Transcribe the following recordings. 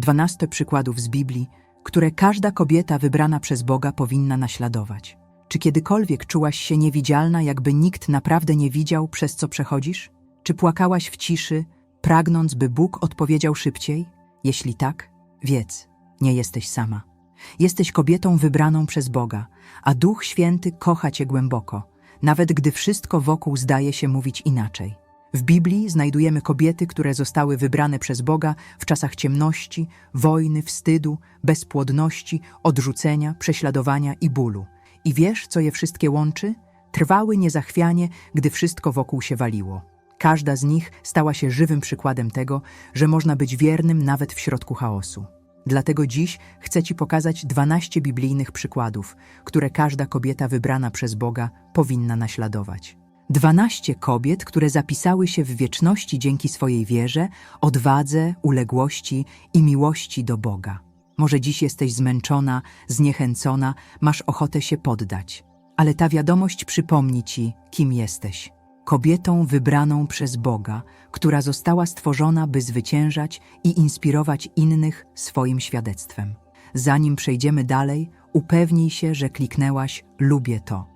12 przykładów z Biblii, które każda kobieta wybrana przez Boga powinna naśladować. Czy kiedykolwiek czułaś się niewidzialna, jakby nikt naprawdę nie widział, przez co przechodzisz? Czy płakałaś w ciszy, pragnąc, by Bóg odpowiedział szybciej? Jeśli tak, wiedz, nie jesteś sama. Jesteś kobietą wybraną przez Boga, a Duch Święty kocha cię głęboko, nawet gdy wszystko wokół zdaje się mówić inaczej. W Biblii znajdujemy kobiety, które zostały wybrane przez Boga w czasach ciemności, wojny, wstydu, bezpłodności, odrzucenia, prześladowania i bólu. I wiesz, co je wszystkie łączy? Trwały niezachwianie, gdy wszystko wokół się waliło. Każda z nich stała się żywym przykładem tego, że można być wiernym nawet w środku chaosu. Dlatego dziś chcę Ci pokazać 12 biblijnych przykładów, które każda kobieta wybrana przez Boga powinna naśladować. 12 kobiet, które zapisały się w wieczności dzięki swojej wierze, odwadze, uległości i miłości do Boga. Może dziś jesteś zmęczona, zniechęcona, masz ochotę się poddać, ale ta wiadomość przypomni Ci, kim jesteś. Kobietą wybraną przez Boga, która została stworzona, by zwyciężać i inspirować innych swoim świadectwem. Zanim przejdziemy dalej, upewnij się, że kliknęłaś Lubię to.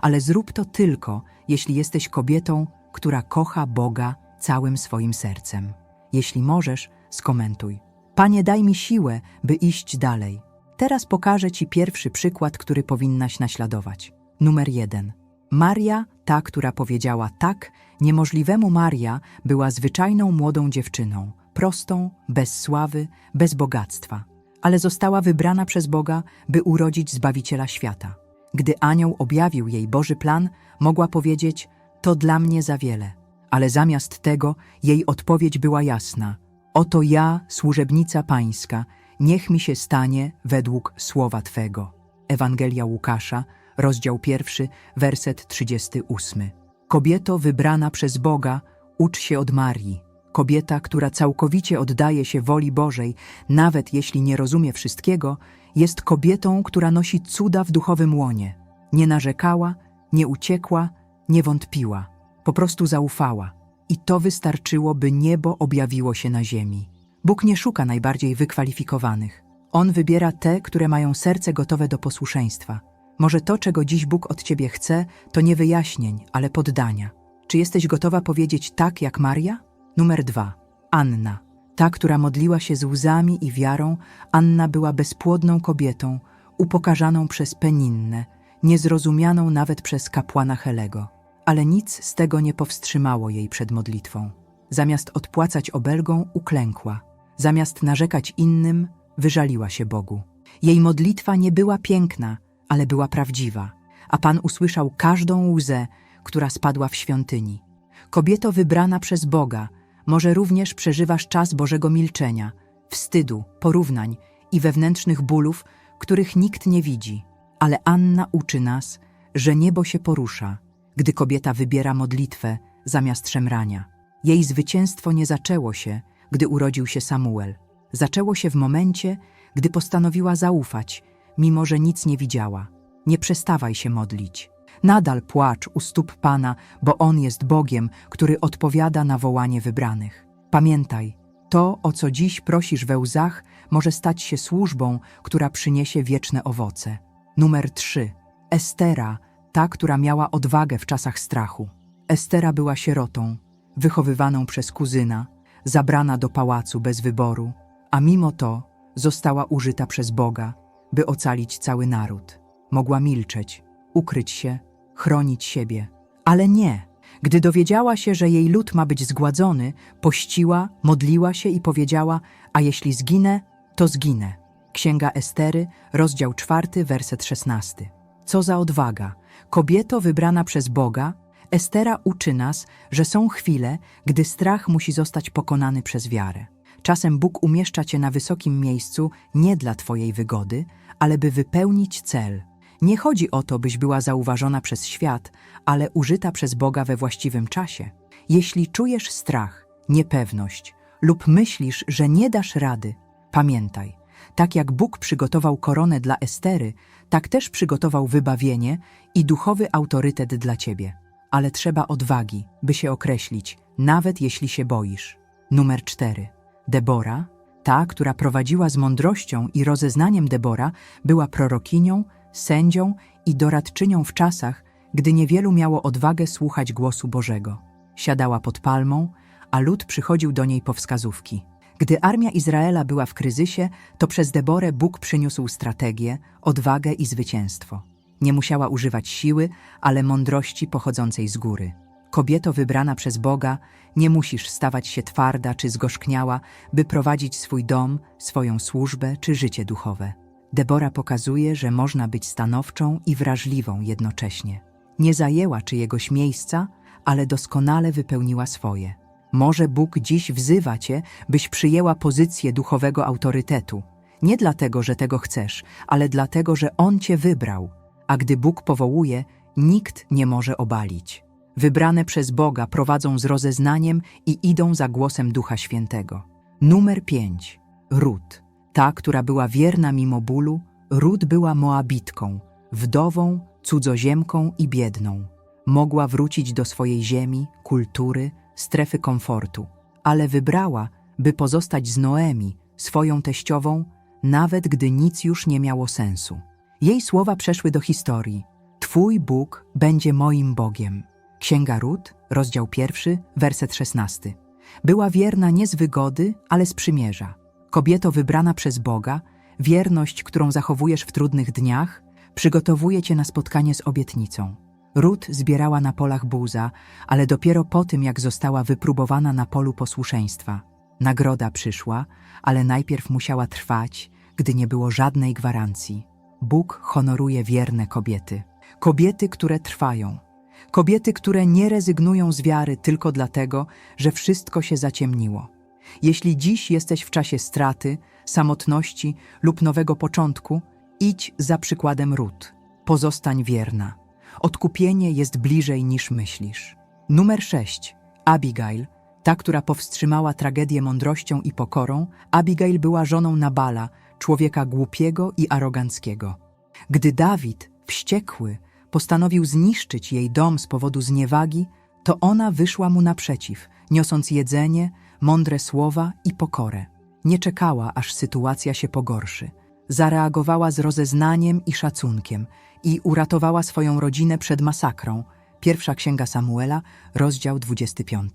Ale zrób to tylko, jeśli jesteś kobietą, która kocha Boga całym swoim sercem. Jeśli możesz, skomentuj. Panie, daj mi siłę, by iść dalej. Teraz pokażę Ci pierwszy przykład, który powinnaś naśladować. Numer jeden. Maria, ta, która powiedziała tak, niemożliwemu Maria była zwyczajną młodą dziewczyną, prostą, bez sławy, bez bogactwa, ale została wybrana przez Boga, by urodzić Zbawiciela świata. Gdy anioł objawił jej Boży plan, mogła powiedzieć: To dla mnie za wiele. Ale zamiast tego jej odpowiedź była jasna: Oto ja, służebnica Pańska, niech mi się stanie według słowa Twego. Ewangelia Łukasza, rozdział pierwszy, werset 38. Kobieto wybrana przez Boga, ucz się od Marii. Kobieta, która całkowicie oddaje się woli Bożej, nawet jeśli nie rozumie wszystkiego, jest kobietą, która nosi cuda w duchowym łonie. Nie narzekała, nie uciekła, nie wątpiła. Po prostu zaufała. I to wystarczyło, by niebo objawiło się na ziemi. Bóg nie szuka najbardziej wykwalifikowanych. On wybiera te, które mają serce gotowe do posłuszeństwa. Może to, czego dziś Bóg od ciebie chce, to nie wyjaśnień, ale poddania. Czy jesteś gotowa powiedzieć tak jak Maria? Numer dwa. Anna. Ta, która modliła się z łzami i wiarą, Anna była bezpłodną kobietą, upokarzaną przez Peninnę, niezrozumianą nawet przez kapłana Helego. Ale nic z tego nie powstrzymało jej przed modlitwą. Zamiast odpłacać obelgą, uklękła. Zamiast narzekać innym, wyżaliła się Bogu. Jej modlitwa nie była piękna, ale była prawdziwa, a Pan usłyszał każdą łzę, która spadła w świątyni. Kobieto wybrana przez Boga, może również przeżywasz czas Bożego milczenia, wstydu, porównań i wewnętrznych bólów, których nikt nie widzi. Ale Anna uczy nas, że niebo się porusza, gdy kobieta wybiera modlitwę zamiast szemrania. Jej zwycięstwo nie zaczęło się, gdy urodził się Samuel. Zaczęło się w momencie, gdy postanowiła zaufać, mimo że nic nie widziała. Nie przestawaj się modlić. Nadal płacz u stóp Pana, bo On jest Bogiem, który odpowiada na wołanie wybranych. Pamiętaj, to, o co dziś prosisz we łzach, może stać się służbą, która przyniesie wieczne owoce. Numer 3. Estera, ta, która miała odwagę w czasach strachu. Estera była sierotą, wychowywaną przez kuzyna, zabrana do pałacu bez wyboru, a mimo to została użyta przez Boga, by ocalić cały naród. Mogła milczeć, ukryć się, chronić siebie. Ale nie. Gdy dowiedziała się, że jej lud ma być zgładzony, pościła, modliła się i powiedziała: A jeśli zginę, to zginę. Księga Estery, rozdział 4, werset 16. Co za odwaga! Kobieto wybrana przez Boga, Estera uczy nas, że są chwile, gdy strach musi zostać pokonany przez wiarę. Czasem Bóg umieszcza cię na wysokim miejscu nie dla twojej wygody, ale by wypełnić cel. Nie chodzi o to, byś była zauważona przez świat, ale użyta przez Boga we właściwym czasie. Jeśli czujesz strach, niepewność lub myślisz, że nie dasz rady, pamiętaj, tak jak Bóg przygotował koronę dla Estery, tak też przygotował wybawienie i duchowy autorytet dla ciebie. Ale trzeba odwagi, by się określić, nawet jeśli się boisz. Numer 4. Debora, Ta, która prowadziła z mądrością i rozeznaniem Debora, była prorokinią, sędzią i doradczynią w czasach, gdy niewielu miało odwagę słuchać głosu Bożego. Siadała pod palmą, a lud przychodził do niej po wskazówki. Gdy armia Izraela była w kryzysie, to przez Deborę Bóg przyniósł strategię, odwagę i zwycięstwo. Nie musiała używać siły, ale mądrości pochodzącej z góry. Kobieto wybrana przez Boga, nie musisz stawać się twarda czy zgorzkniała, by prowadzić swój dom, swoją służbę czy życie duchowe. Debora pokazuje, że można być stanowczą i wrażliwą jednocześnie. Nie zajęła czyjegoś miejsca, ale doskonale wypełniła swoje. Może Bóg dziś wzywa cię, byś przyjęła pozycję duchowego autorytetu. Nie dlatego, że tego chcesz, ale dlatego, że On cię wybrał. A gdy Bóg powołuje, nikt nie może obalić. Wybrane przez Boga prowadzą z rozeznaniem i idą za głosem Ducha Świętego. Numer 5. Rut. Ta, która była wierna mimo bólu, Rut była Moabitką, wdową, cudzoziemką i biedną. Mogła wrócić do swojej ziemi, kultury, strefy komfortu, ale wybrała, by pozostać z Noemi, swoją teściową, nawet gdy nic już nie miało sensu. Jej słowa przeszły do historii. Twój Bóg będzie moim Bogiem. Księga Rut, rozdział pierwszy, werset szesnasty. Była wierna nie z wygody, ale z przymierza. Kobieto wybrana przez Boga, wierność, którą zachowujesz w trudnych dniach, przygotowuje cię na spotkanie z obietnicą. Rut zbierała na polach buza, ale dopiero po tym, jak została wypróbowana na polu posłuszeństwa. Nagroda przyszła, ale najpierw musiała trwać, gdy nie było żadnej gwarancji. Bóg honoruje wierne kobiety. Kobiety, które trwają. Kobiety, które nie rezygnują z wiary tylko dlatego, że wszystko się zaciemniło. Jeśli dziś jesteś w czasie straty, samotności lub nowego początku, idź za przykładem Rut. Pozostań wierna. Odkupienie jest bliżej niż myślisz. Numer 6. Abigail, ta, która powstrzymała tragedię mądrością i pokorą, Abigail była żoną Nabala, człowieka głupiego i aroganckiego. Gdy Dawid, wściekły, postanowił zniszczyć jej dom z powodu zniewagi, to ona wyszła mu naprzeciw, niosąc jedzenie, mądre słowa i pokorę. Nie czekała, aż sytuacja się pogorszy. Zareagowała z rozeznaniem i szacunkiem i uratowała swoją rodzinę przed masakrą. Pierwsza Księga Samuela, rozdział 25.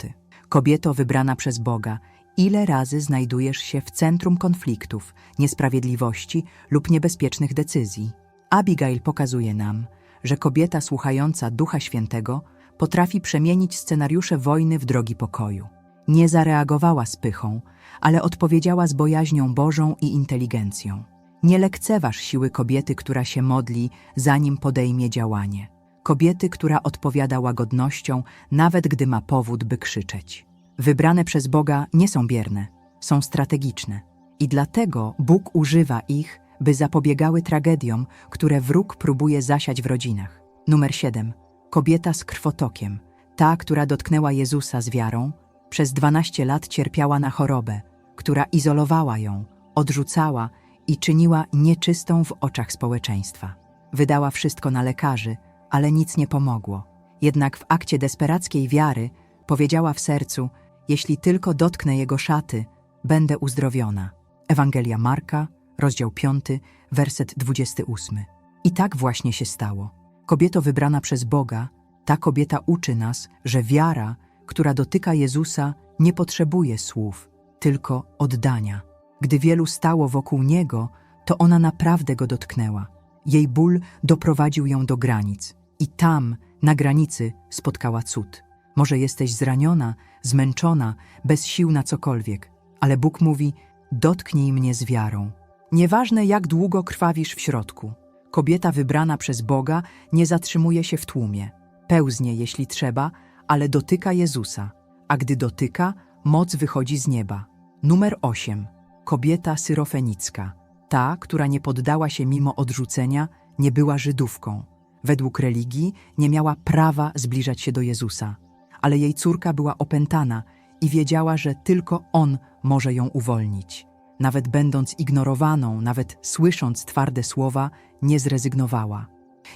Kobieto wybrana przez Boga, ile razy znajdujesz się w centrum konfliktów, niesprawiedliwości lub niebezpiecznych decyzji? Abigail pokazuje nam, że kobieta słuchająca Ducha Świętego potrafi przemienić scenariusze wojny w drogi pokoju. Nie zareagowała z pychą, ale odpowiedziała z bojaźnią Bożą i inteligencją. Nie lekceważ siły kobiety, która się modli, zanim podejmie działanie. Kobiety, która odpowiada łagodnością, nawet gdy ma powód, by krzyczeć. Wybrane przez Boga nie są bierne, są strategiczne. I dlatego Bóg używa ich, by zapobiegały tragediom, które wróg próbuje zasiać w rodzinach. Numer 7. Kobieta z krwotokiem. Ta, która dotknęła Jezusa z wiarą, przez 12 lat cierpiała na chorobę, która izolowała ją, odrzucała i czyniła nieczystą w oczach społeczeństwa. Wydała wszystko na lekarzy, ale nic nie pomogło. Jednak w akcie desperackiej wiary powiedziała w sercu: Jeśli tylko dotknę jego szaty, będę uzdrowiona. Ewangelia Marka, rozdział 5, werset 28. I tak właśnie się stało. Kobieto wybrana przez Boga, ta kobieta uczy nas, że wiara, która dotyka Jezusa, nie potrzebuje słów, tylko oddania. Gdy wielu stało wokół Niego, to ona naprawdę go dotknęła. Jej ból doprowadził ją do granic. I tam, na granicy, spotkała cud. Może jesteś zraniona, zmęczona, bez sił na cokolwiek, ale Bóg mówi: Dotknij mnie z wiarą. Nieważne, jak długo krwawisz w środku, kobieta wybrana przez Boga nie zatrzymuje się w tłumie. Pełznie, jeśli trzeba, ale dotyka Jezusa, a gdy dotyka, moc wychodzi z nieba. Numer 8. Kobieta syrofenicka. Ta, która nie poddała się mimo odrzucenia, nie była Żydówką. Według religii nie miała prawa zbliżać się do Jezusa, ale jej córka była opętana i wiedziała, że tylko On może ją uwolnić. Nawet będąc ignorowaną, nawet słysząc twarde słowa, nie zrezygnowała.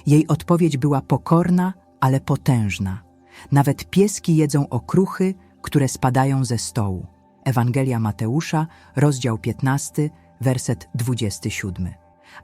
Jej odpowiedź była pokorna, ale potężna. Nawet pieski jedzą okruchy, które spadają ze stołu. Ewangelia Mateusza, rozdział 15, werset 27.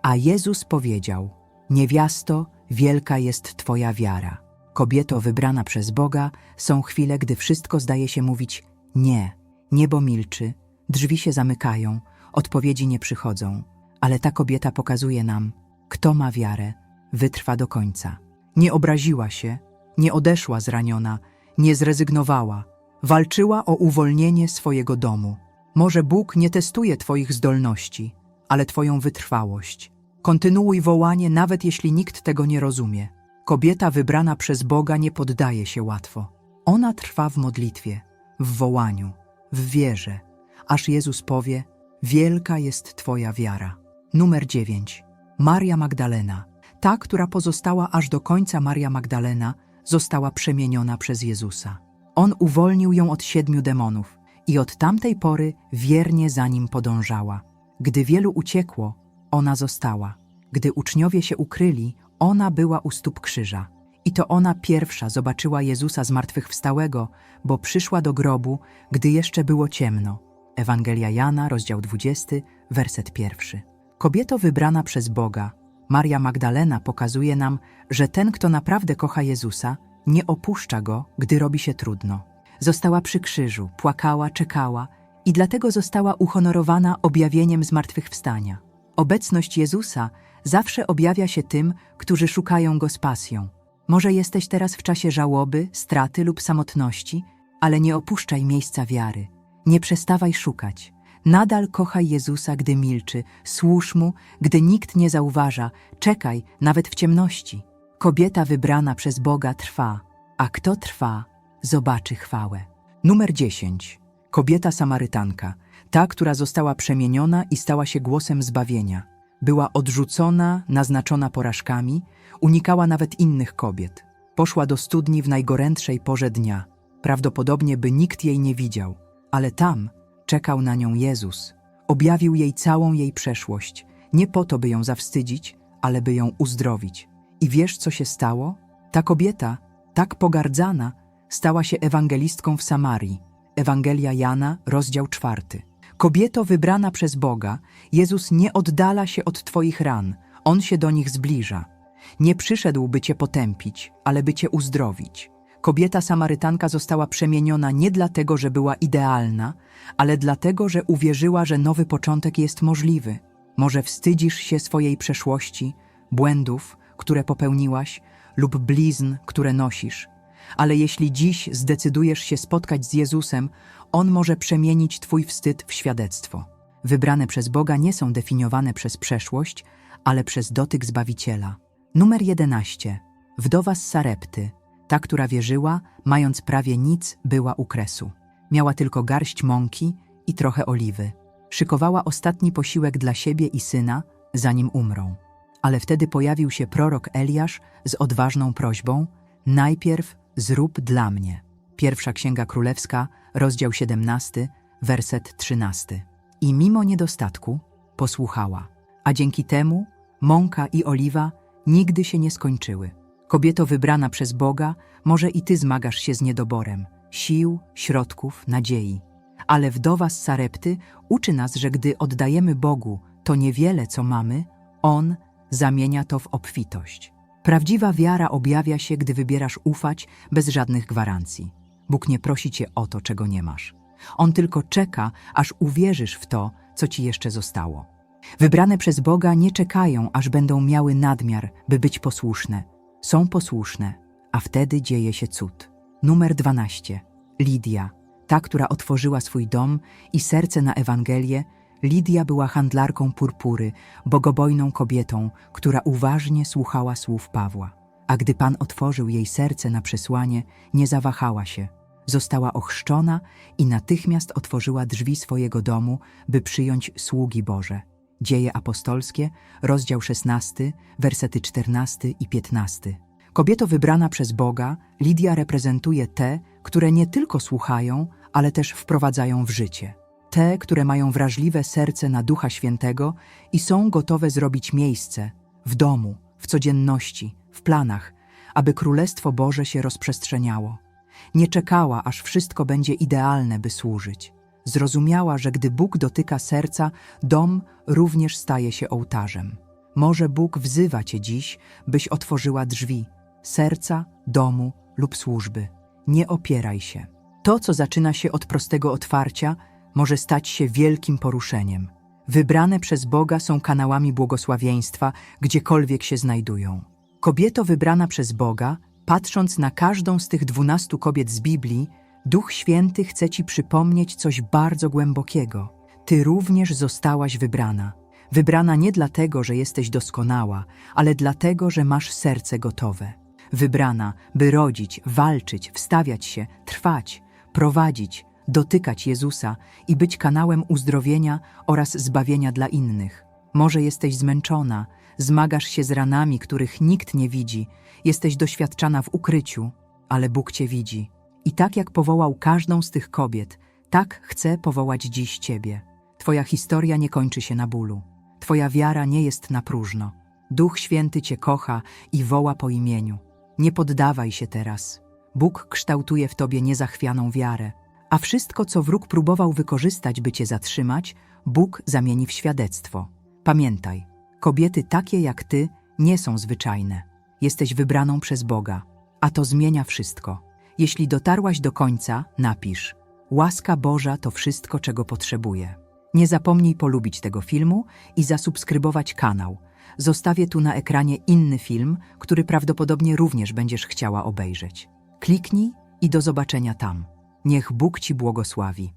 A Jezus powiedział: Niewiasto, wielka jest Twoja wiara. Kobieto wybrana przez Boga, są chwile, gdy wszystko zdaje się mówić nie. Niebo milczy, drzwi się zamykają, odpowiedzi nie przychodzą, ale ta kobieta pokazuje nam, kto ma wiarę, wytrwa do końca. Nie obraziła się, nie odeszła zraniona, nie zrezygnowała, walczyła o uwolnienie swojego domu. Może Bóg nie testuje Twoich zdolności, ale Twoją wytrwałość. Kontynuuj wołanie, nawet jeśli nikt tego nie rozumie. Kobieta wybrana przez Boga nie poddaje się łatwo. Ona trwa w modlitwie, w wołaniu, w wierze, aż Jezus powie: Wielka jest Twoja wiara. Numer 9. Maria Magdalena. Ta, która pozostała aż do końca Maria Magdalena, została przemieniona przez Jezusa. On uwolnił ją od siedmiu demonów i od tamtej pory wiernie za nim podążała. Gdy wielu uciekło, ona została. Gdy uczniowie się ukryli, ona była u stóp krzyża. I to ona pierwsza zobaczyła Jezusa zmartwychwstałego, bo przyszła do grobu, gdy jeszcze było ciemno. Ewangelia Jana, rozdział 20, werset pierwszy. Kobieto wybrana przez Boga, Maria Magdalena pokazuje nam, że ten, kto naprawdę kocha Jezusa, nie opuszcza go, gdy robi się trudno. Została przy krzyżu, płakała, czekała i dlatego została uhonorowana objawieniem zmartwychwstania. Obecność Jezusa zawsze objawia się tym, którzy szukają go z pasją. Może jesteś teraz w czasie żałoby, straty lub samotności, ale nie opuszczaj miejsca wiary. Nie przestawaj szukać. Nadal kochaj Jezusa, gdy milczy, służ Mu, gdy nikt nie zauważa, czekaj, nawet w ciemności. Kobieta wybrana przez Boga trwa, a kto trwa, zobaczy chwałę. Numer 10. Kobieta Samarytanka, ta, która została przemieniona i stała się głosem zbawienia. Była odrzucona, naznaczona porażkami, unikała nawet innych kobiet. Poszła do studni w najgorętszej porze dnia, prawdopodobnie by nikt jej nie widział, ale tam czekał na nią Jezus. Objawił jej całą jej przeszłość, nie po to, by ją zawstydzić, ale by ją uzdrowić. I wiesz, co się stało? Ta kobieta, tak pogardzana, stała się ewangelistką w Samarii. Ewangelia Jana, rozdział czwarty. Kobieto wybrana przez Boga, Jezus nie oddala się od Twoich ran, On się do nich zbliża. Nie przyszedł, by Cię potępić, ale by Cię uzdrowić. Kobieta Samarytanka została przemieniona nie dlatego, że była idealna, ale dlatego, że uwierzyła, że nowy początek jest możliwy. Może wstydzisz się swojej przeszłości, błędów, które popełniłaś, lub blizn, które nosisz. Ale jeśli dziś zdecydujesz się spotkać z Jezusem, On może przemienić Twój wstyd w świadectwo. Wybrane przez Boga nie są definiowane przez przeszłość, ale przez dotyk Zbawiciela. Numer 11. Wdowa z Sarepty, ta, która wierzyła, mając prawie nic, była u kresu. Miała tylko garść mąki i trochę oliwy. Szykowała ostatni posiłek dla siebie i syna, zanim umrą. Ale wtedy pojawił się prorok Eliasz z odważną prośbą: Najpierw zrób dla mnie. Pierwsza Księga Królewska, rozdział 17, werset 13. I mimo niedostatku posłuchała, a dzięki temu mąka i oliwa nigdy się nie skończyły. Kobieto wybrana przez Boga, może i ty zmagasz się z niedoborem sił, środków, nadziei. Ale wdowa z Sarepty uczy nas, że gdy oddajemy Bogu to niewiele, co mamy, On zamienia to w obfitość. Prawdziwa wiara objawia się, gdy wybierasz ufać bez żadnych gwarancji. Bóg nie prosi cię o to, czego nie masz. On tylko czeka, aż uwierzysz w to, co ci jeszcze zostało. Wybrane przez Boga nie czekają, aż będą miały nadmiar, by być posłuszne. Są posłuszne, a wtedy dzieje się cud. Numer 12. Lidia, ta, która otworzyła swój dom i serce na Ewangelię, Lidia była handlarką purpury, bogobojną kobietą, która uważnie słuchała słów Pawła. A gdy Pan otworzył jej serce na przesłanie, nie zawahała się. Została ochrzczona i natychmiast otworzyła drzwi swojego domu, by przyjąć sługi Boże. Dzieje apostolskie, rozdział 16, wersety 14 i 15. Kobieto wybrana przez Boga, Lidia reprezentuje te, które nie tylko słuchają, ale też wprowadzają w życie. Te, które mają wrażliwe serce na Ducha Świętego i są gotowe zrobić miejsce w domu, w codzienności, w planach, aby Królestwo Boże się rozprzestrzeniało. Nie czekała, aż wszystko będzie idealne, by służyć. Zrozumiała, że gdy Bóg dotyka serca, dom również staje się ołtarzem. Może Bóg wzywa cię dziś, byś otworzyła drzwi serca, domu lub służby. Nie opieraj się. To, co zaczyna się od prostego otwarcia, może stać się wielkim poruszeniem. Wybrane przez Boga są kanałami błogosławieństwa, gdziekolwiek się znajdują. Kobieto wybrana przez Boga, patrząc na każdą z tych dwunastu kobiet z Biblii, Duch Święty chce ci przypomnieć coś bardzo głębokiego. Ty również zostałaś wybrana. Wybrana nie dlatego, że jesteś doskonała, ale dlatego, że masz serce gotowe. Wybrana, by rodzić, walczyć, wstawiać się, trwać, prowadzić, dotykać Jezusa i być kanałem uzdrowienia oraz zbawienia dla innych. Może jesteś zmęczona, zmagasz się z ranami, których nikt nie widzi, jesteś doświadczana w ukryciu, ale Bóg cię widzi. I tak jak powołał każdą z tych kobiet, tak chce powołać dziś ciebie. Twoja historia nie kończy się na bólu. Twoja wiara nie jest na próżno. Duch Święty cię kocha i woła po imieniu. Nie poddawaj się teraz. Bóg kształtuje w tobie niezachwianą wiarę, a wszystko, co wróg próbował wykorzystać, by cię zatrzymać, Bóg zamieni w świadectwo. Pamiętaj, kobiety takie jak ty nie są zwyczajne. Jesteś wybraną przez Boga, a to zmienia wszystko. Jeśli dotarłaś do końca, napisz: Łaska Boża to wszystko, czego potrzebuję. Nie zapomnij polubić tego filmu i zasubskrybować kanał. Zostawię tu na ekranie inny film, który prawdopodobnie również będziesz chciała obejrzeć. Kliknij i do zobaczenia tam. Niech Bóg Ci błogosławi.